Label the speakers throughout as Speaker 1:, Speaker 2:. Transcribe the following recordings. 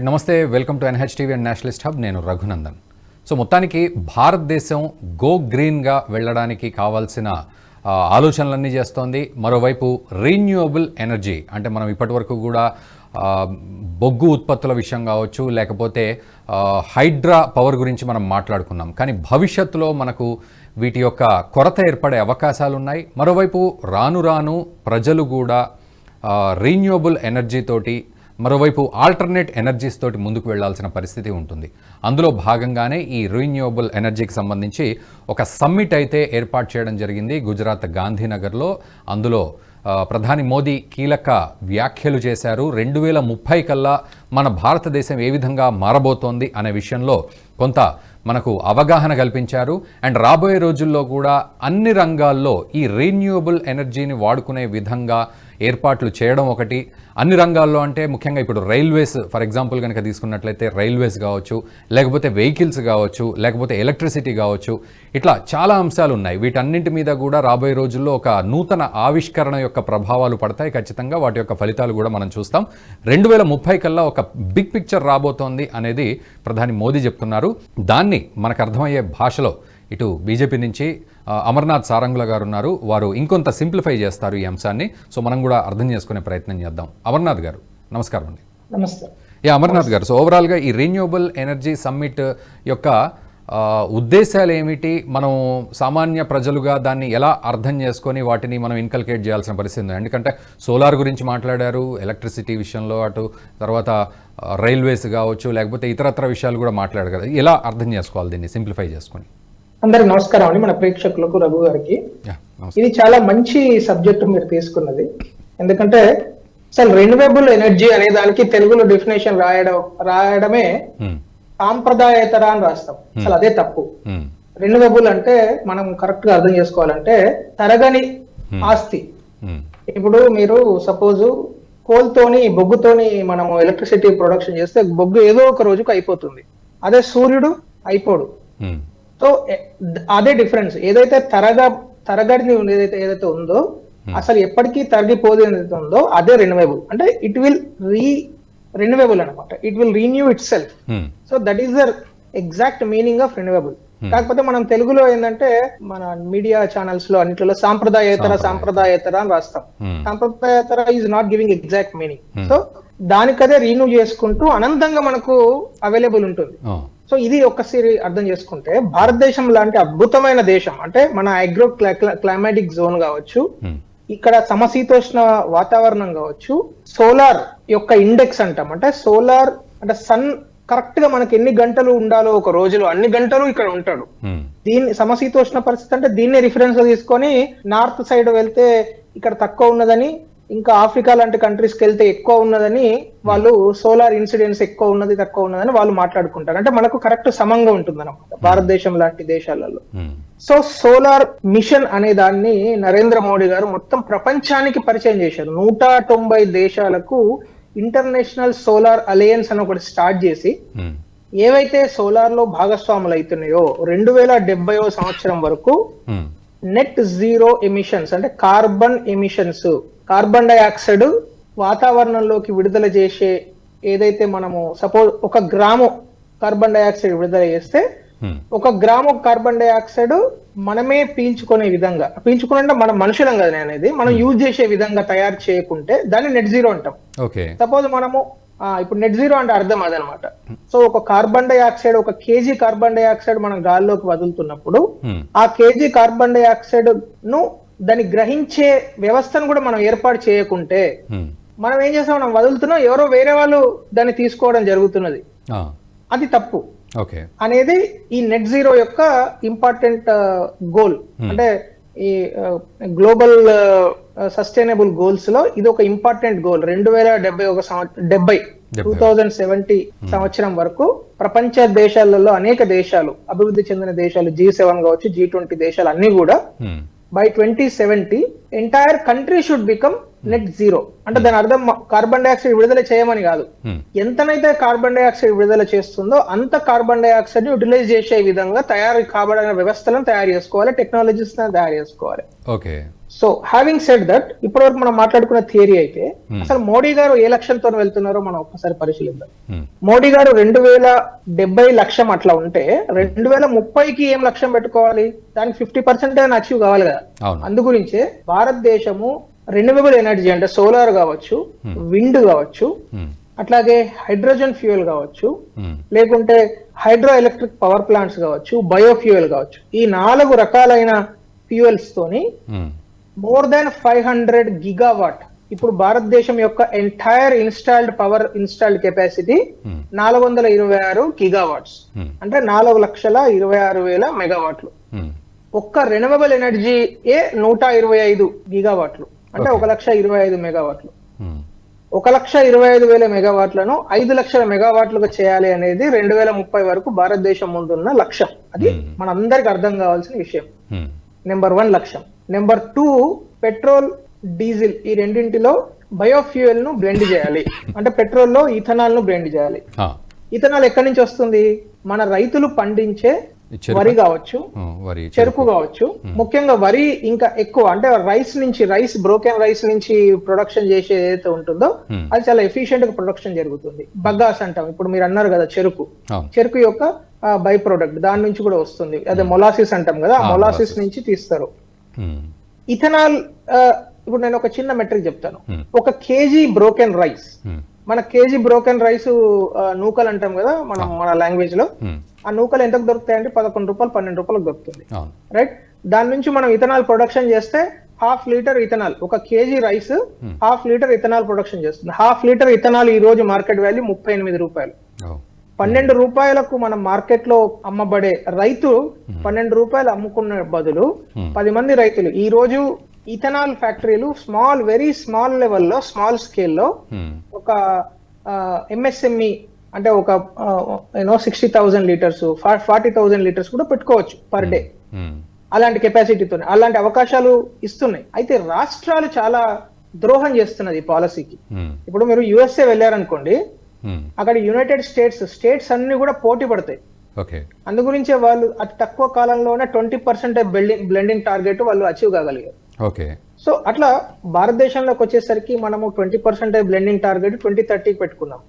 Speaker 1: Right నమస్తే welcome to NH TV and nationalist hub నేను Raghunandan. So మొత్తానికి భారతదేశం గో గ్రీన్గా వెళ్ళడానికి కావాల్సిన ఆలోచనలన్నీ చేస్తోంది. మరోవైపు రీన్యూవబుల్ ఎనర్జీ అంటే మనం ఇప్పటివరకు కూడా బొగ్గు ఉత్పత్తుల విషయం కావచ్చు లేకపోతే హైడ్రా పవర్ గురించి మనం మాట్లాడుకున్నాం. కానీ భవిష్యత్తులో మనకు వీటి యొక్క కొరత ఏర్పడే అవకాశాలు ఉన్నాయి. మరోవైపు రాను రాను ప్రజలు కూడా రీన్యూవబుల్ ఎనర్జీ తోటి మరోవైపు ఆల్టర్నేట్ ఎనర్జీస్ తోటి ముందుకు వెళ్ళాల్సిన పరిస్థితి ఉంటుంది. అందులో భాగంగానే ఈ రీన్యూవబుల్ ఎనర్జీకి సంబంధించి ఒక సమ్మిట్ అయితే ఏర్పాటు చేయడం జరిగింది గుజరాత్ గాంధీనగర్లో. అందులో ప్రధాని మోదీ కీలక వ్యాఖ్యలు చేశారు. రెండు వేల ముప్పై కల్లా మన భారతదేశం ఏ విధంగా మారబోతోంది అనే విషయంలో కొంత మనకు అవగాహన కల్పించారు. అండ్ రాబోయే రోజుల్లో కూడా అన్ని రంగాల్లో ఈ రీన్యూవబుల్ ఎనర్జీని వాడుకునే విధంగా ఏర్పాట్లు చేయడం ఒకటి. అన్ని రంగాల్లో అంటే ముఖ్యంగా ఇప్పుడు రైల్వేస్ ఫర్ ఎగ్జాంపుల్ కనుక తీసుకున్నట్లయితే రైల్వేస్ కావచ్చు లేకపోతే వెహికల్స్ కావచ్చు లేకపోతే ఎలక్ట్రిసిటీ కావచ్చు ఇట్లా చాలా అంశాలు ఉన్నాయి. వీటన్నింటి మీద కూడా రాబోయే రోజుల్లో ఒక నూతన ఆవిష్కరణ యొక్క ప్రభావాలు పడతాయి. ఖచ్చితంగా వాటి యొక్క ఫలితాలు కూడా మనం చూస్తాం. రెండు వేల ముప్పై కల్లా ఒక బిగ్ పిక్చర్ రాబోతోంది అనేది ప్రధాని మోదీ చెప్తున్నారు. దాన్ని మనకు అర్థమయ్యే భాషలో ఇటు బీజేపీ నుంచి అమర్నాథ్ సారంగుల గారు ఉన్నారు. వారు ఇంకొంత సింప్లిఫై చేస్తారు ఈ అంశాన్ని. సో మనం కూడా అర్థం చేసుకునే ప్రయత్నం చేద్దాం. అమర్నాథ్ గారు నమస్కారం అండి.
Speaker 2: నమస్తే.
Speaker 1: యా అమర్నాథ్ గారు. సో ఓవరాల్గా ఈ రీన్యూవబుల్ ఎనర్జీ సమ్మిట్ యొక్క ఉద్దేశాలు ఏమిటి? మనం సామాన్య ప్రజలుగా దాన్ని ఎలా అర్థం చేసుకొని వాటిని మనం ఇన్కల్కేట్ చేయాల్సిన పరిస్థితి ఉంది. ఎందుకంటే సోలార్ గురించి మాట్లాడారు ఎలక్ట్రిసిటీ విషయంలో అటు తర్వాత రైల్వేస్ కావచ్చు లేకపోతే ఇతరత్ర విషయాలు కూడా మాట్లాడారు కదా. ఎలా అర్థం చేసుకోవాలి దీన్ని? సింప్లిఫై చేసుకొని.
Speaker 2: అందరికి నమస్కారం అండి మన ప్రేక్షకులకు రఘు గారికి. ఇది చాలా మంచి సబ్జెక్ట్ మీరు తీసుకున్నది. ఎందుకంటే అసలు రెన్యూవబుల్ ఎనర్జీ అనే దానికి తెలుగులో డెఫినేషన్ రాయడం రాయడమే సాంప్రదాయేతర అని రాస్తాం. అసలు అదే తప్పు. రెన్యూవబుల్ అంటే మనం కరెక్ట్గా అర్థం చేసుకోవాలంటే తరగని ఆస్తి. ఇప్పుడు మీరు సపోజ్ కోల్తోని బొగ్గుతోని మనము ఎలక్ట్రిసిటీ ప్రొడక్షన్ చేస్తే బొగ్గు ఏదో ఒక రోజుకు అయిపోతుంది. అదే సూర్యుడు అయిపోడు. సో అదే డిఫరెన్స్. ఏదైతే తరగా తరగడిని ఉంది- ఏదైతే ఏదైతే ఉందో అసలు ఎప్పటికీ తరగిపోదు ఏదైతే ఉందో అదే రెన్యువబుల్ అంటే ఇట్ విల్ రీ రెన్యువబుల్ అనమాట it will renew itself so that is the exact meaning of renewable కాకపోతే మనం తెలుగులో ఏంటంటే మన మీడియా ఛానల్స్లో అన్నిటిలో సాంప్రదాయేతర సాంప్రదాయేతర. అని రాస్తాం.
Speaker 1: Um,
Speaker 2: సాంప్రదాయేతర is not giving exact meaning so దానికదే రీన్యూ చేసుకుంటూ అనంతంగా మనకు అవైలబుల్ ఉంటుంది.
Speaker 1: ఆ,
Speaker 2: సో ఇది ఒక్కసారి అర్థం చేసుకుంటే భారతదేశం లాంటి అద్భుతమైన దేశం. అంటే మన అగ్రో క్లైమాటిక్ జోన్ కావచ్చు
Speaker 1: ఉమ్,
Speaker 2: ఇక్కడ సమశీతోష్ణ వాతావరణం కావచ్చు సోలార్ యొక్క ఇండెక్స్ అంటాం. అంటే సోలార్ అంటే సన్ కరెక్ట్గా మనకి ఎన్ని గంటలు ఉండాలో ఒక రోజులో అన్ని గంటలు ఇక్కడ ఉంటాడు.
Speaker 1: ఉమ్,
Speaker 2: దీన్ని సమశీతోష్ణ పరిస్థితి అంటే దీన్ని రిఫరెన్స్గా తీసుకొని నార్త్ సైడ్ వెళ్తే ఇక్కడ తక్కువ ఉన్నదని ఇంకా ఆఫ్రికా లాంటి కంట్రీస్కి వెళ్తే ఎక్కువ ఉన్నదని వాళ్ళు సోలార్ ఇన్సిడెన్స్ ఎక్కువ ఉన్నది తక్కువ ఉన్నదని వాళ్ళు మాట్లాడుకుంటారు. అంటే మనకు కరెక్ట్ సమంగా ఉంటుంది అనమాట భారతదేశం లాంటి దేశాలలో.
Speaker 1: ఉమ్,
Speaker 2: సో సోలార్ మిషన్ అనే దాన్ని నరేంద్ర మోడీ గారు మొత్తం ప్రపంచానికి పరిచయం చేశారు. నూట తొంభై దేశాలకు ఇంటర్నేషనల్ సోలార్ అలయన్స్ అని ఒకటి స్టార్ట్ చేసి
Speaker 1: ఉమ్,
Speaker 2: ఏవైతే సోలార్లో భాగస్వాములు అవుతున్నాయో రెండు వేల డెబ్బైవ సంవత్సరం వరకు నెట్ జీరో ఎమిషన్స్ అంటే కార్బన్ ఎమిషన్స్ కార్బన్ డైఆక్సైడ్ వాతావరణంలోకి విడుదల చేసే ఏదైతే మనము సపోజ్ ఒక గ్రాము కార్బన్ డైఆక్సైడ్ విడుదల చేస్తే
Speaker 1: ఉమ్,
Speaker 2: ఒక గ్రాము కార్బన్ డైఆక్సైడ్ మనమే పీల్చుకునే విధంగా పీల్చుకునే మనం మనుషులం కదా నేను అనేది మనం యూజ్ చేసే విధంగా తయారు చేయకుంటే దాన్ని నెట్ జీరో అంటాం.
Speaker 1: ఓకే.
Speaker 2: సపోజ్ మనము ఇప్పుడు నెట్ జీరో అంటే అర్థం అదనమాట. సో ఒక కార్బన్ డైఆక్సైడ్ ఒక కేజీ కార్బన్ డైఆక్సైడ్ మనం గాల్లోకి వదులుతున్నప్పుడు ఆ కేజీ కార్బన్ డైఆక్సైడ్ను దాన్ని గ్రహించే వ్యవస్థను కూడా మనం ఏర్పాటు చేయకుంటే మనం ఏం చేస్తాం? మనం వదులుతున్నాం. ఎవరో వేరే వాళ్ళు దాన్ని తీసుకోవడం జరుగుతున్నది. అది తప్పు. అనేది ఈ నెట్ జీరో యొక్క ఇంపార్టెంట్ గోల్. అంటే ఈ గ్లోబల్ సస్టైనబుల్ గోల్స్లో ఇది ఒక ఇంపార్టెంట్ గోల్. రెండు వేల డెబ్బై ఒక సంవత్సరం డెబ్బై టూ థౌజండ్ సెవెంటీ సంవత్సరం వరకు ప్రపంచ దేశాలలో అనేక దేశాలు అభివృద్ధి చెందిన దేశాలు జీ సెవెన్ కావచ్చు జీ ట్వంటీ దేశాలు అన్ని కూడా by twenty seventy entire country should become net zero అంటే దాని అర్థం కార్బన్ డైఆక్సైడ్ విడుదల చేయమని కాదు.
Speaker 1: ఉమ్,
Speaker 2: ఎంతనైతే కార్బన్ డైఆక్సైడ్ విడుదల చేస్తుందో అంత కార్బన్ డైఆక్సైడ్ని యూటిలైజ్ చేసే విధంగా తయారు కాబడిన వ్యవస్థలను తయారు చేసుకోవాలి టెక్నాలజీస్ తయారు చేసుకోవాలి.
Speaker 1: Okay
Speaker 2: so having said that ఇప్పటివరకు మనం మాట్లాడుకున్న థియరీ అయితే అసలు మోడీ గారు ఏ లక్ష్యంతో వెళ్తున్నారో మనం ఒక్కసారి పరిశీలిద్దాం.
Speaker 1: ఉమ్,
Speaker 2: మోడీ గారు రెండు వేల డెబ్బై లక్ష్యం అట్లా ఉంటే రెండు వేల ముప్పైకి ఏం లక్ష్యం పెట్టుకోవాలి? దానికి ఫిఫ్టీ పర్సెంట్ అయినా అచీవ్ కావాలి కదా?
Speaker 1: అవును.
Speaker 2: అందు గురించే భారతదేశము రెన్యూవబుల్ ఎనర్జీ అంటే సోలార్ కావచ్చు విండ్ కావచ్చు
Speaker 1: ఉమ్,
Speaker 2: అట్లాగే హైడ్రోజన్ ఫ్యూయల్ కావచ్చు లేకుంటే హైడ్రో ఎలక్ట్రిక్ పవర్ ప్లాంట్స్ కావచ్చు బయోఫ్యూయల్ కావచ్చు. ఈ నాలుగు రకాలైన ఫ్యూయల్స్ తోని more than five hundred gigawatt ఇప్పుడు భారతదేశం యొక్క entire installed power installed capacity నాలుగు వందల ఇరవై ఆరు గిగావాట్స్
Speaker 1: ఉమ్,
Speaker 2: అంటే నాలుగు లక్షల ఇరవై ఆరు వేల మెగావాట్లు
Speaker 1: ఉమ్,
Speaker 2: ఒక్క రెన్యూవబుల్ ఎనర్జీ ఏ నూట ఇరవై ఐదు గిగావాట్లు అంటే ఒక లక్ష ఇరవై ఐదు మెగావాట్లు
Speaker 1: ఉమ్,
Speaker 2: ఒక లక్ష ఇరవై ఐదు వేల మెగావాట్లను ఐదు లక్షల మెగావాట్లుగా చేయాలి అనేది రెండు వేల ముప్పై వరకు భారతదేశం ముందున్న లక్ష్యం. అది మనందరికి అర్థం కావాల్సిన విషయం. నెంబర్ వన్ లక్ష్యం. నెంబర్ టూ పెట్రోల్ డీజిల్ ఈ రెండింటిలో బయోఫ్యూయల్ను బ్లెండ్ చేయాలి. అంటే పెట్రోల్లో ఇథనాల్ను బ్లెండ్ చేయాలి. ఇథనాల్ ఎక్కడి నుంచి వస్తుంది? మన రైతులు పండించే వరి కావచ్చు చెరుకు. కావచ్చు. ముఖ్యంగా వరి ఇంకా ఎక్కువ అంటే రైస్ నుంచి రైస్ బ్రోకెన్ రైస్ నుంచి ప్రొడక్షన్ చేసే ఏదైతే ఉంటుందో. అది చాలా ఎఫిషియెంట్గా ప్రొడక్షన్ జరుగుతుంది. బగ్గాస్ అంటాం. ఇప్పుడు మీరు అన్నారు కదా చెరుకు. చెరుకు యొక్క బై ప్రోడక్ట్ దాని నుంచి కూడా వస్తుంది. అదే మొలాసిస్ అంటాం కదా మొలాసిస్. నుంచి తీస్తారు. ఇథనాల్ ఇప్పుడు నేను ఒక చిన్న మెట్రిక్ చెప్తాను.
Speaker 1: Hmm.
Speaker 2: ఒక కేజీ బ్రోకెన్ రైస్.
Speaker 1: ఉమ్,
Speaker 2: మన కేజీ బ్రోకెన్ రైస్ నూకలు అంటాం కదా మనం మన
Speaker 1: లాంగ్వేజ్లో.
Speaker 2: ఆ నూకలు ఎంతకు దొరుకుతాయంటే పదకొండు రూపాయలు పన్నెండు రూపాయలకు దొరుకుతుంది. రైట్ దాని నుంచి మనం ఇథనాల్ ప్రొడక్షన్ చేస్తే హాఫ్ లీటర్ ఇథనాల్ ఒక KG rice half litre ethanol production చేస్తుంది. హాఫ్ లీటర్ ఇథనాల్ ఈ రోజు మార్కెట్ వాల్యూ ముప్పై ఎనిమిది రూపాయలు.
Speaker 1: ఓ,
Speaker 2: పన్నెండు రూపాయలకు మనం మార్కెట్లో అమ్మబడే రైతు పన్నెండు రూపాయలు అమ్ముకున్న బదులు. పది మంది రైతులు. ఈ రోజు ఇథనాల్ ఫ్యాక్టరీలు స్మాల్ వెరీ స్మాల్ లెవెల్లో స్మాల్ స్కేల్లో ఒక ఎంఎస్ఎంఈ అంటే ఒక you know sixty thousand litres forty thousand litres కూడా పెట్టుకోవచ్చు పర్ డే అలాంటి కెపాసిటీతో అలాంటి అవకాశాలు ఇస్తున్నాయి. అయితే రాష్ట్రాలు చాలా ద్రోహం చేస్తున్నది ఈ పాలసీకి. ఇప్పుడు మీరు యుఎస్ఏ వెళ్ళారనుకోండి అక్కడ యునైటెడ్ స్టేట్స్ స్టేట్స్ అన్ని కూడా పోటీ పడతాయి.
Speaker 1: ఓకే.
Speaker 2: అందు గురించే వాళ్ళు అతి తక్కువ కాలంలోనే twenty percent building blending target వాళ్ళు అచీవ్ కాగలిగారు.
Speaker 1: ఓకే.
Speaker 2: సో అట్లా భారతదేశంలోకి వచ్చేసరికి మనము twenty percent blending target twenty థర్టీకి పెట్టుకున్నాం.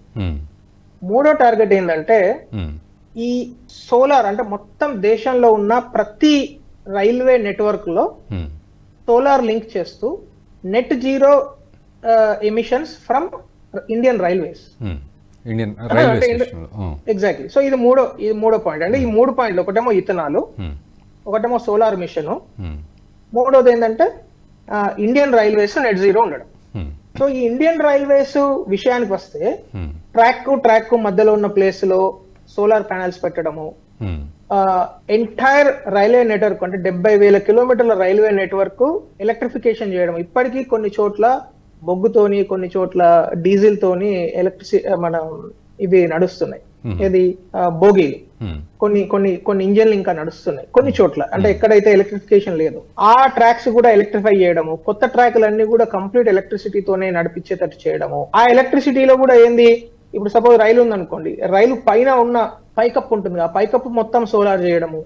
Speaker 2: మూడో టార్గెట్ ఏంటంటే ఈ సోలార్ అంటే మొత్తం దేశంలో ఉన్న ప్రతి రైల్వే
Speaker 1: నెట్వర్క్లో
Speaker 2: సోలార్ లింక్ చేస్తూ net zero emissions from Indian railways.
Speaker 1: Indian
Speaker 2: exactly so ఇది మూడో ఇది మూడో పాయింట్ అంటే ఈ మూడు పాయింట్లు ఒకటేమో ఇథనాలు ఒకటేమో సోలార్ మిషన్ మూడోది ఏంటంటే ఇండియన్ రైల్వేస్ నెట్ జీరో ఉండడం. సో ఈ ఇండియన్ రైల్వేస్ విషయానికి వస్తే ట్రాక్ ట్రాక్ మధ్యలో ఉన్న ప్లేస్లో సోలార్ ప్యానల్స్ పెట్టడము ఎంటైర్ రైల్వే నెట్వర్క్ అంటే డెబ్బై వేల కిలోమీటర్ల రైల్వే నెట్వర్క్ ఎలక్ట్రిఫికేషన్ చేయడం ఇప్పటికీ కొన్ని చోట్ల బొగ్గుతోని కొన్ని చోట్ల డీజిల్ తోని ఎలక్ట్రిసి మన ఇవి నడుస్తున్నాయి. ఇది బోగీలు. కొన్ని కొన్ని కొన్ని ఇంజన్లు ఇంకా నడుస్తున్నాయి. కొన్ని చోట్ల. అంటే ఎక్కడైతే ఎలక్ట్రిఫికేషన్ లేదు. ఆ ట్రాక్స్ కూడా ఎలక్ట్రిఫై చేయడము కొత్త ట్రాక్లన్నీ కూడా కంప్లీట్ ఎలక్ట్రిసిటీతోనే నడిపించేటట్టు చేయడము. ఆ ఎలక్ట్రిసిటీలో కూడా ఏంది? ఇప్పుడు సపోజ్ రైలు ఉందనుకోండి రైలు పైన ఉన్న పైకప్పు ఉంటుంది ఆ పైకప్పు మొత్తం సోలార్ చేయడము.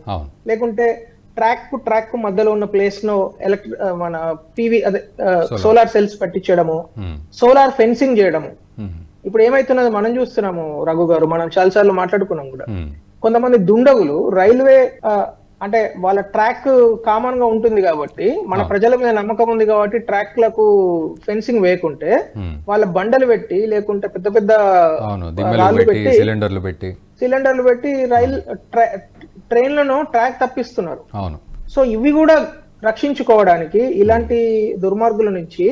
Speaker 2: లేకుంటే ట్రాక్కు ట్రాక్కు మధ్యలో ఉన్న ప్లేస్లో ఎలక్ట్రి మన పివి అదే. సోలార్ సెల్స్ పెట్టించడము సోలార్ ఫెన్సింగ్ చేయడము.
Speaker 1: ఉమ్,
Speaker 2: ఇప్పుడు ఏమైతున్నది మనం చూస్తున్నాము రఘు గారు మనం చాలా సార్లు మాట్లాడుకున్నాం కూడా.
Speaker 1: ఉమ్,
Speaker 2: కొంతమంది దుండగులు రైల్వే అంటే వాళ్ళ ట్రాక్ కామన్గా ఉంటుంది కాబట్టి మన ప్రజల మీద నమ్మకం ఉంది కాబట్టి ట్రాక్లకు ఫెన్సింగ్ వేయకుంటే. వాళ్ళ బండలు పెట్టి లేకుంటే పెద్ద పెద్ద రాళ్ళు
Speaker 1: పెట్టి సిలిండర్లు పెట్టి.
Speaker 2: సిలిండర్లు పెట్టి రైల్ ట్రైన్లను ట్రాక్ తప్పిస్తున్నారు.
Speaker 1: అవును.
Speaker 2: సో ఇవి కూడా రక్షించుకోవడానికి ఇలాంటి దుర్మార్గుల నుంచి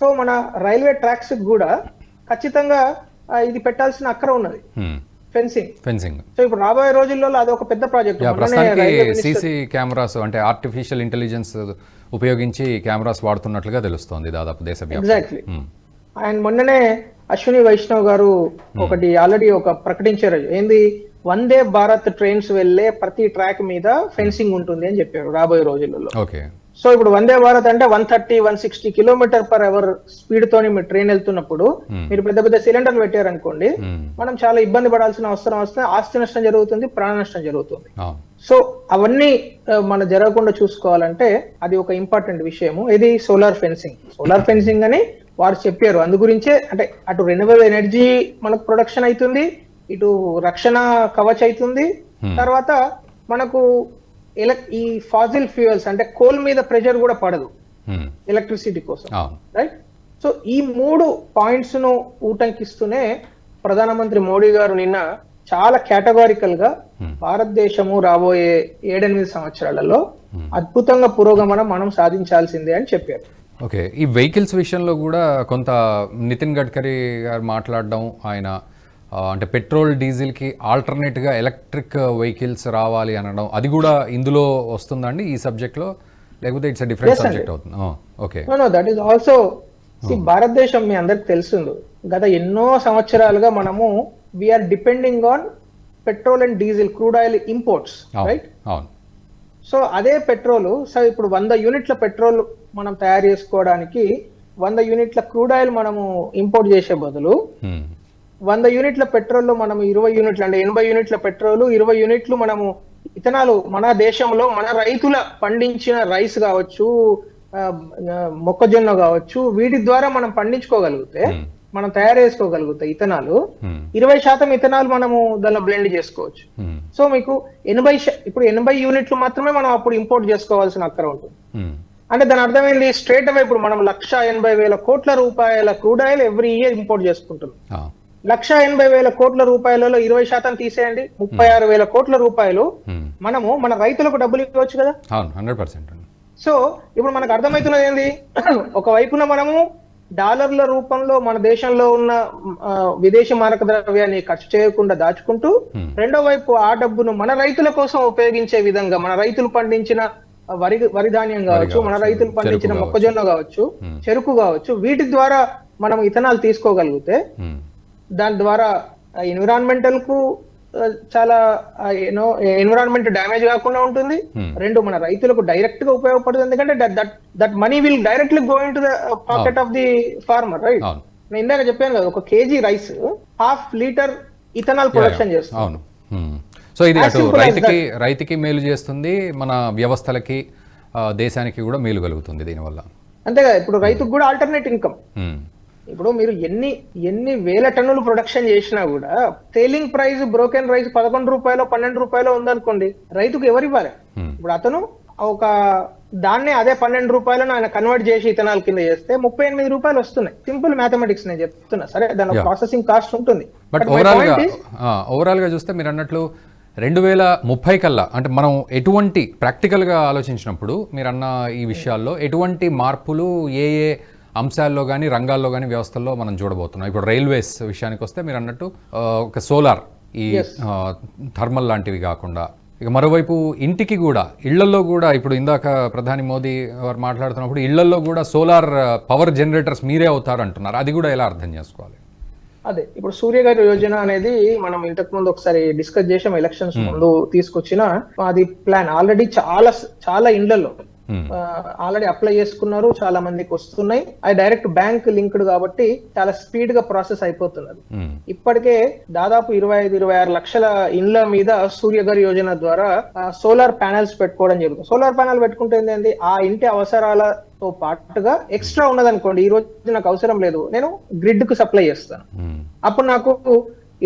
Speaker 2: సో మన రైల్వే ట్రాక్స్ కూడా ఖచ్చితంగా ఇది పెట్టాల్సిన అక్కర ఉన్నది. ఫెన్సింగ్
Speaker 1: ఫెన్సింగ్
Speaker 2: సో ఇప్పుడు రాబోయే రోజుల్లో అది ఒక పెద్ద ప్రాజెక్ట్.
Speaker 1: ప్రస్తుతానికి సీసీ కెమెరాస్ అంటే ఆర్టిఫిషియల్ ఇంటెలిజెన్స్ ఉపయోగించి కెమెరాస్ వాడుతున్నట్లుగా తెలుస్తోంది దాదాపు దేశవ్యాప్తంగా.
Speaker 2: ఎగ్జాక్ట్లీ ఆయన మొన్ననే అశ్విని వైష్ణవ్ గారు ఒకటి ఆల్రెడీ ఒక ప్రకటించారు. ఏంది? వందే భారత్ ట్రైన్స్ వెళ్ళే ప్రతి ట్రాక్ మీద ఫెన్సింగ్ ఉంటుంది అని చెప్పారు రాబోయే రోజులలో.
Speaker 1: ఓకే.
Speaker 2: సో ఇప్పుడు వందే భారత్ అంటే one thirty one sixty kilometre per hour speed తోని మీరు ట్రైన్ వెళ్తున్నప్పుడు
Speaker 1: Hmm.
Speaker 2: మీరు పెద్ద పెద్ద సిలిండర్లు పెట్టారనుకోండి
Speaker 1: ఉమ్,
Speaker 2: మనం చాలా ఇబ్బంది పడాల్సిన అవసరం వస్తే ఆస్తి నష్టం జరుగుతుంది ప్రాణ నష్టం జరుగుతుంది. సో అవన్నీ మనం జరగకుండా చూసుకోవాలంటే అది ఒక ఇంపార్టెంట్ విషయము. ఇది సోలార్ ఫెన్సింగ్. సోలార్ ఫెన్సింగ్ అని వారు చెప్పారు. అందు గురించే అంటే అటు రెన్యూవల్ ఎనర్జీ మనకు ప్రొడక్షన్ అవుతుంది ఇటు రక్షణ కవచ్ అవుతుంది
Speaker 1: Hmm.
Speaker 2: తర్వాత మనకు ఎలక్ ఈ ఫాజిల్ ఫ్యూయల్స్ అంటే కోల్ మీద ప్రెషర్ కూడా పడదు.
Speaker 1: ఉమ్,
Speaker 2: ఎలక్ట్రిసిటీ కోసం. రైట్ సో ఈ మూడు పాయింట్స్ను ఊటంకిస్తూనే ప్రధానమంత్రి మోడీ గారు నిన్న చాలా కేటగారికల్గా
Speaker 1: Hmm.
Speaker 2: భారతదేశము రాబోయే ఏడెనిమిది సంవత్సరాలలో
Speaker 1: Hmm.
Speaker 2: అద్భుతంగా పురోగమనం మనం సాధించాల్సిందే అని చెప్పారు.
Speaker 1: ఓకే. ఈ వెహికల్స్ విషయంలో కూడా కొంత నితిన్ గడ్కరీ గారు మాట్లాడడం ఆయన అంటే పెట్రోల్ డీజిల్కి ఆల్టర్నేట్గా ఎలక్ట్రిక్ వెహికల్స్ రావాలి అనడం అది కూడా ఇందులో వస్తుందండి ఈ సబ్జెక్ట్లో? లేకపోతే ఇట్స్ డిఫరెంట్. సబ్జెక్ట్ అవుతుంది. ఓకే.
Speaker 2: దట్ ఈస్ ఆల్సో భారతదేశం మీ అందరికి తెలుస్తుంది గత ఎన్నో సంవత్సరాలుగా మనము we are depending on petrol and diesel crude oil imports right so అదే పెట్రోల్ సో ఇప్పుడు వంద యూనిట్ల పెట్రోల్ మనం తయారు చేసుకోవడానికి వంద యూనిట్ల క్రూడ్ ఆయిల్ మనము ఇంపోర్ట్ చేసే బదులు
Speaker 1: ఉమ్,
Speaker 2: వంద యూనిట్ల పెట్రోల్ మనం ఇరవై యూనిట్లు అంటే ఎనభై యూనిట్ల పెట్రోల్ ఇరవై యూనిట్లు మనము ఇథనాలు మన దేశంలో మన రైతుల పండించిన రైస్ కావచ్చు మొక్కజొన్న కావచ్చు వీటి ద్వారా మనం పండించుకోగలిగితే మనం తయారు చేసుకోగలిగితే ఇథనాలు
Speaker 1: ఉమ్,
Speaker 2: ఇరవై శాతం ఇథనాల్ మనము దానిలో బ్లెండ్ చేసుకోవచ్చు. సో మీకు ఎనభై ఇప్పుడు ఎనభై యూనిట్లు మాత్రమే మనం అప్పుడు ఇంపోర్ట్ చేసుకోవాల్సిన అక్కర ఉంటుంది. అంటే దాని అర్థమైంది స్ట్రేట్ అవే ఇప్పుడు మనం లక్ష ఎనభై వేల కోట్ల రూపాయల crude oil every year import చేసుకుంటున్నాం. లక్ష ఎనభై వేల కోట్ల రూపాయలలో ఇరవై శాతం తీసేయండి. ముప్పై ఆరు వేల కోట్ల రూపాయలు
Speaker 1: ఉమ్,
Speaker 2: మనము మన రైతులకు డబ్బులు ఇవ్వచ్చు కదా?
Speaker 1: హండ్రెడ్ పర్సెంట్
Speaker 2: సో ఇప్పుడు మనకు అర్థమవుతున్నది ఏంది? ఒక వైపున మనము డాలర్ల రూపంలో మన దేశంలో ఉన్న విదేశీ మారక ద్రవ్యాన్ని ఖర్చు చేయకుండా దాచుకుంటూ
Speaker 1: Hmm.
Speaker 2: రెండో వైపు ఆ డబ్బును మన రైతుల కోసం ఉపయోగించే విధంగా మన రైతులు పండించిన వరి వరి ధాన్యం కావచ్చు మన రైతులు పండించిన మొక్కజొన్న కావచ్చు
Speaker 1: Hmm.
Speaker 2: చెరుకు కావచ్చు వీటి ద్వారా మనం ఇథనాల్ తీసుకోగలిగితే దాని ద్వారా ఎన్విరాన్మెంటల్కు చాలా యూనో ఎన్విరాన్మెంట్ డ్యామేజ్ కాకుండా ఉంటుంది.
Speaker 1: Hmm.
Speaker 2: రెండు మన రైతులకు డైరెక్ట్గా ఉపయోగపడుతుంది. ఎందుకంటే that that money will directly go into the pocket of the farmer right నేను ఇందాక చెప్పాను కదా ఒక KG rice half litre ethanol production
Speaker 1: um. So ఇది అటు రైతుకి రైతుకి మేలు చేస్తుంది మన వ్యవస్థలకి దేశానికి కూడా మేలు కలుగుతుంది దీనివల్ల.
Speaker 2: అంతేగా ఇప్పుడు రైతుకు కూడా ఆల్టర్నేట్ ఇన్కమ్ ఇప్పుడు మీరు ఎన్ని ఎన్ని వేల టన్నులు ప్రొడక్షన్ చేసినా కూడా సేలింగ్ ప్రైస్ బ్రోకెన్ రైస్ పదకొండు రూపాయలు పన్నెండు రూపాయలు ఉందనుకోండి రైతుకు ఎవరు ఇవ్వాలి?
Speaker 1: ఉమ్,
Speaker 2: ఇప్పుడు అతను ఒక దాన్నే అదే పన్నెండు రూపాయలను ఆయన కన్వర్ట్ చేసి ఇథనాల్ కింద చేస్తే ముప్పై ఎనిమిది రూపాయలు వస్తున్నాయి. సింపుల్ మ్యాథమెటిక్స్ నేను చెప్తున్నా. సరే దాని. ప్రాసెసింగ్ కాస్ట్ ఉంటుంది.
Speaker 1: బట్ ఓవరాల్గా ఓవరాల్గా చూస్తే మీరు అన్నట్లు రెండు వేల ముప్పై కల్లా అంటే మనం ఎటువంటి ప్రాక్టికల్గా ఆలోచించినప్పుడు మీరు అన్న ఈ విషయాల్లో ఎటువంటి మార్పులు ఏ ఏ అంశాల్లో కానీ రంగాల్లో కానీ వ్యవస్థల్లో మనం చూడబోతున్నాం. ఇప్పుడు రైల్వేస్ విషయానికి వస్తే మీరు అన్నట్టు ఒక సోలార్ ఈ థర్మల్ లాంటివి కాకుండా. ఇక మరోవైపు ఇంటికి కూడా ఇళ్ళలో కూడా ఇప్పుడు ఇందాక ప్రధాని మోదీ వారు మాట్లాడుతున్నప్పుడు ఇళ్ళలో కూడా సోలార్ పవర్ జనరేటర్స్ మీరే అవుతారు అంటున్నారు అది కూడా ఎలా అర్థం చేసుకోవాలి?
Speaker 2: అదే ఇప్పుడు సూర్య గారి యోజన అనేది మనం ఇంతకు ముందు ఒకసారి డిస్కస్ చేసాం ఎలక్షన్స్ ముందు తీసుకొచ్చిన అది ప్లాన్. ఆల్రెడీ చాలా చాలా ఇండ్లలో
Speaker 1: Hmm.
Speaker 2: ఆల్రెడీ అప్లై చేసుకున్నారు చాలా మందికి వస్తున్నాయి. అది డైరెక్ట్ బ్యాంక్ లింక్డ్ కాబట్టి చాలా స్పీడ్గా ప్రాసెస్ అయిపోతున్నది. ఇప్పటికే దాదాపు ఇరవై ఐదు ఇరవై ఆరు లక్షల ఇండ్ల మీద సూర్యఘర్ యోజన ద్వారా సోలార్ ప్యానెల్స్ పెట్టుకోవడం జరుగుతుంది. సోలార్ ప్యానెల్ పెట్టుకుంటే ఏంటంటే ఆ ఇంటి అవసరాలతో పాటుగా ఎక్స్ట్రా ఉన్నదనుకోండి ఈ రోజు నాకు అవసరం లేదు. నేను గ్రిడ్కు సప్లై చేస్తాను అప్పుడు నాకు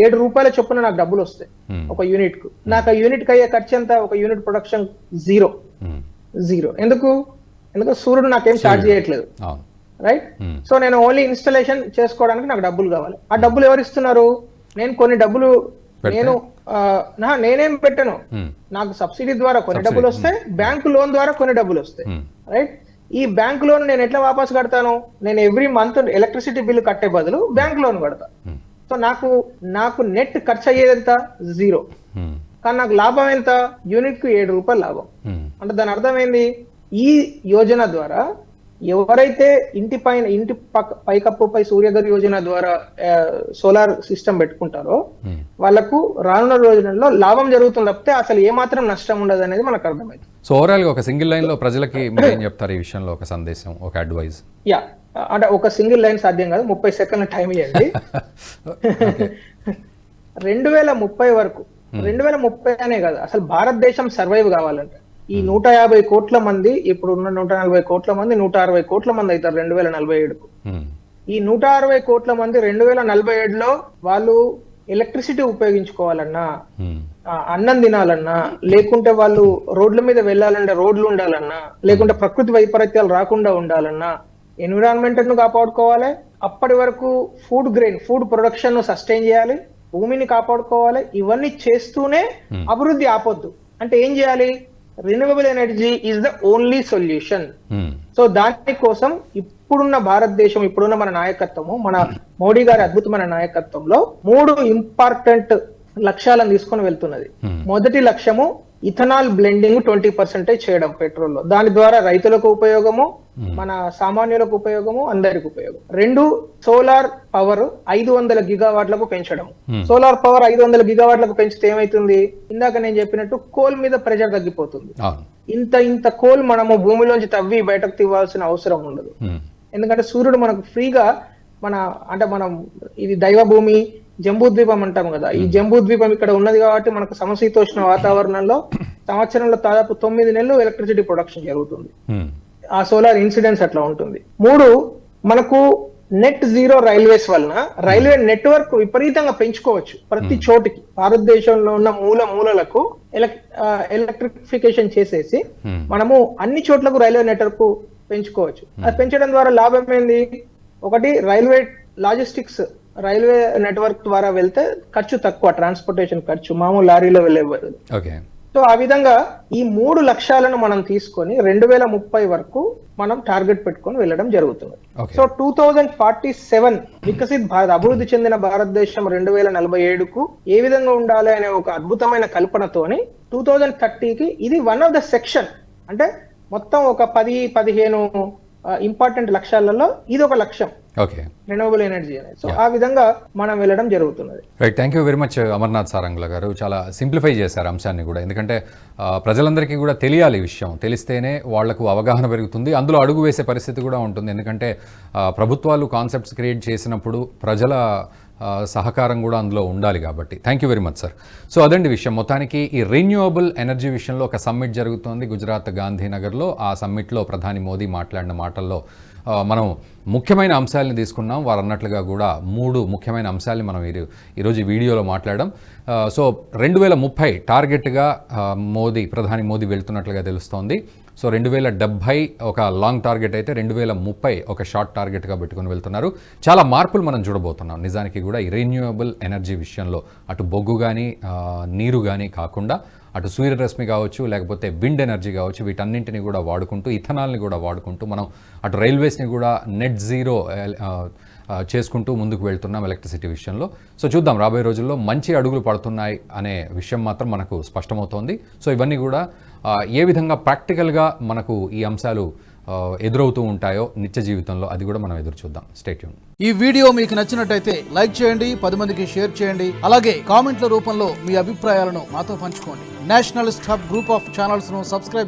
Speaker 2: ఏడు రూపాయల చొప్పున నాకు డబ్బులు వస్తాయి ఒక యూనిట్కు. నాకు ఆ యూనిట్కి అయ్యే ఖర్చు ఎంత? ఒక యూనిట్ ప్రొడక్షన్ జీరో జీరో. ఎందుకు? ఎందుకు? సూర్యుడు నాకేం ఛార్జ్ చేయట్లేదు. రైట్ సో నేను ఓన్లీ ఇన్స్టలేషన్ చేసుకోవడానికి నాకు డబ్బులు కావాలి. ఆ డబ్బులు ఎవరు ఇస్తున్నారు? నేను కొన్ని డబ్బులు? నేను నేనేం పెట్టను.
Speaker 1: ఉమ్,
Speaker 2: నాకు సబ్సిడీ ద్వారా కొన్ని డబ్బులు వస్తాయి బ్యాంకు లోన్ ద్వారా కొన్ని డబ్బులు వస్తాయి. రైట్ ఈ బ్యాంక్ లోన్ నేను ఎట్లా వాపస్ కడతాను? నేను ఎవ్రీ మంత్ ఎలక్ట్రిసిటీ బిల్ కట్టే బదులు బ్యాంక్ లోన్ కడతా. సో నాకు నాకు నెట్ ఖర్చు అయ్యేది ఎంత జీరో కానీ నాకు లాభం ఎంత? యూనిట్కు ఏడు రూపాయలు లాభం. అంటే దాని అర్థం ఏంది ఈ యోజన ద్వారా ఎవరైతే ఇంటి పైన ఇంటి పక్క పైకప్పుపై సూర్యఘర్ యోజన ద్వారా సోలార్ సిస్టమ్ పెట్టుకుంటారో. వాళ్ళకు రానున్న రోజులలో లాభం జరుగుతుంది తప్పితే అసలు ఏమాత్రం నష్టం ఉండదు అనేది మనకు అర్థమైంది
Speaker 1: సో ఓవరాల్గా ఒక సింగిల్ లైన్లో ప్రజలకి మీరు ఏం చెప్తారు ఈ విషయంలో ఒక సందేశం ఒక అడ్వైజ్
Speaker 2: యా. అంటే ఒక సింగిల్ లైన్ సాధ్యం కాదు ముప్పై సెకండ్ల టైం ఇవ్వండి. రెండు వేల ముప్పై వరకు రెండు వేల ముప్పై అనే కాదు అసలు భారతదేశం సర్వైవ్ కావాలంటే. ఈ నూట యాభై కోట్ల మంది ఇప్పుడు ఉన్న నూట నలభై కోట్ల మంది నూట అరవై కోట్ల మంది అవుతారు రెండు వేల నలభై ఏడుకు. ఈ నూట అరవై కోట్ల మంది రెండు వేల నలభై ఏడులో వాళ్ళు ఎలక్ట్రిసిటీ ఉపయోగించుకోవాలన్నా అన్నం తినాలన్నా లేకుంటే వాళ్ళు రోడ్ల మీద వెళ్ళాలంటే రోడ్లు ఉండాలన్నా లేకుంటే ప్రకృతి వైపరీత్యాలు రాకుండా ఉండాలన్నా ఎన్విరాన్మెంట్ను కాపాడుకోవాలి. అప్పటి వరకు ఫుడ్ గ్రెయిన్ ఫుడ్ ప్రొడక్షన్ను సస్టైన్ చేయాలి భూమిని కాపాడుకోవాలి ఇవన్నీ చేస్తూనే అభివృద్ధి ఆపొద్దు. అంటే ఏం చేయాలి? Renewable energy is the only solution so దానికోసం ఇప్పుడున్న భారతదేశం ఇప్పుడున్న మన నాయకత్వము మన మోడీ గారి అద్భుతమైన నాయకత్వంలో మూడు ఇంపార్టెంట్ లక్ష్యాలను తీసుకొని వెళ్తున్నది. మొదటి లక్ష్యము ఇథనాల్ బ్లెండింగ్ ట్వంటీ పర్సెంటేజ్ చేయడం పెట్రోల్లో దాని ద్వారా రైతులకు ఉపయోగము మన సామాన్యులకు ఉపయోగము అందరికి ఉపయోగం. రెండు సోలార్ పవర్ ఐదు వందల గిగావాట్లకు పెంచడం సోలార్ పవర్ ఐదు వందల గిగావాట్లకు పెంచితే ఏమైతుంది? ఇందాక నేను చెప్పినట్టు కోల్ మీద ప్రెషర్ తగ్గిపోతుంది. ఇంత ఇంత కోల్ మనము భూమిలోంచి తవ్వి బయటకు తీవాల్సిన అవసరం ఉండదు. ఎందుకంటే సూర్యుడు మనకు ఫ్రీగా మన అంటే మనం ఇది దైవ భూమి జంబూ ద్వీపం అంటాం కదా. ఈ జంబూ ద్వీపం ఇక్కడ ఉన్నది కాబట్టి మనకు సమశీతోష్ణ వాతావరణంలో సంవత్సరంలో దాదాపు తొమ్మిది నెలలు ఎలక్ట్రిసిటీ ప్రొడక్షన్ జరుగుతుంది. ఆ సోలార్ ఇన్సిడెన్స్ అట్లా ఉంటుంది. మూడు మనకు నెట్ జీరో రైల్వేస్ వలన రైల్వే నెట్వర్క్ విపరీతంగా పెంచుకోవచ్చు ప్రతి చోటికి. భారతదేశంలో ఉన్న మూల మూలలకు ఎలక్ ఎలక్ట్రిఫికేషన్ చేసేసి. మనము అన్ని చోట్లకు రైల్వే నెట్వర్క్ పెంచుకోవచ్చు. అది పెంచడం ద్వారా లాభం ఏంది? ఒకటి రైల్వే లాజిస్టిక్స్ రైల్వే నెట్వర్క్ ద్వారా వెళ్తే ఖర్చు తక్కువ ట్రాన్స్పోర్టేషన్ ఖర్చు మామూలు లారీలో వెళ్ళే.
Speaker 1: ఓకే.
Speaker 2: సో ఆ విధంగా ఈ మూడు లక్ష్యాలను మనం తీసుకొని రెండు వేల ముప్పై వరకు మనం టార్గెట్ పెట్టుకొని వెళ్ళడం జరుగుతుంది. So two thousand forty seven Viksit Bharat అభివృద్ధి చెందిన భారతదేశం రెండు వేల నలభై ఏడుకు ఏ విధంగా ఉండాలి అనే ఒక అద్భుతమైన కల్పనతోని టూ థౌజండ్ థర్టీకి ఇది వన్ ఆఫ్ ద సెక్షన్ అంటే మొత్తం ఒక పది పదిహేను ఇంపార్టెంట్ లక్ష్యాలలో ఇది ఒక లక్ష్యం.
Speaker 1: ఓకే.
Speaker 2: ఎనర్జీ అనేది. సో ఆ విధంగా మనం వెళ్ళడం జరుగుతున్నది.
Speaker 1: Right thank you very much Amarnath Sarangula garu. చాలా సింప్లిఫై చేశారు అంశాన్ని కూడా. ఎందుకంటే ప్రజలందరికీ కూడా తెలియాలి విషయం. తెలిస్తేనే వాళ్ళకు అవగాహన పెరుగుతుంది. అందులో అడుగు వేసే పరిస్థితి కూడా ఉంటుంది. ఎందుకంటే ప్రభుత్వాలు కాన్సెప్ట్స్ క్రియేట్ చేసినప్పుడు ప్రజల సహకారం కూడా అందులో ఉండాలి కాబట్టి. Thank you very much sir so అదండి విషయం. మొత్తానికి ఈ రెన్యూవబుల్ ఎనర్జీ విషయంలో ఒక సమ్మిట్ జరుగుతోంది గుజరాత్ గాంధీనగర్లో. ఆ సమ్మిట్లో ప్రధాని మోదీ మాట్లాడిన మాటల్లో మనం ముఖ్యమైన అంశాలను తీసుకున్నాం. వారు అన్నట్లుగా కూడా మూడు ముఖ్యమైన అంశాలని మనం ఈరో- ఈరోజు వీడియోలో మాట్లాడడం సో రెండు వేల ముప్పై టార్గెట్గా మోదీ ప్రధాని మోదీ వెళ్తున్నట్లుగా తెలుస్తోంది. సో రెండు వేల డెబ్భై ఒక లాంగ్ టార్గెట్ అయితే రెండు వేల ముప్పై ఒక షార్ట్ టార్గెట్గా పెట్టుకుని వెళ్తున్నారు. చాలా మార్పులు మనం చూడబోతున్నాం. నిజానికి కూడా ఈ రెన్యూవబుల్ ఎనర్జీ విషయంలో అటు బొగ్గు కానీ నీరు కానీ కాకుండా అటు సూర్యరశ్మి కావచ్చు లేకపోతే విండ్ ఎనర్జీ కావచ్చు వీటన్నింటిని కూడా వాడుకుంటూ ఇథనాల్ని కూడా వాడుకుంటూ మనం అటు రైల్వేస్ని కూడా నెట్ జీరో చేసుకుంటూ ముందుకు వెళ్తున్నాం ఎలక్ట్రిసిటీ విషయంలో. సో చూద్దాం రాబోయే రోజుల్లో మంచి అడుగులు పడుతున్నాయి అనే విషయం మాత్రం మనకు స్పష్టమవుతోంది. సో ఇవన్నీ కూడా ఏ విధంగా ప్రాక్టికల్గా మనకు ఈ అంశాలు ఎదురవుతూ ఉంటాయో నిత్య జీవితంలో అది కూడా మనం ఎదురు చూద్దాం. స్టేట్యూన్
Speaker 3: ఈ వీడియో మీకు నచ్చినట్టయితే లైక్ చేయండి పది మందికి షేర్ చేయండి అలాగే కామెంట్ల రూపంలో మీ అభిప్రాయాలను మాతో పంచుకోండి. నేషనలిస్ట్ హబ్ గ్రూప్ ఆఫ్ ఛానల్స్ను సబ్స్క్రైబ్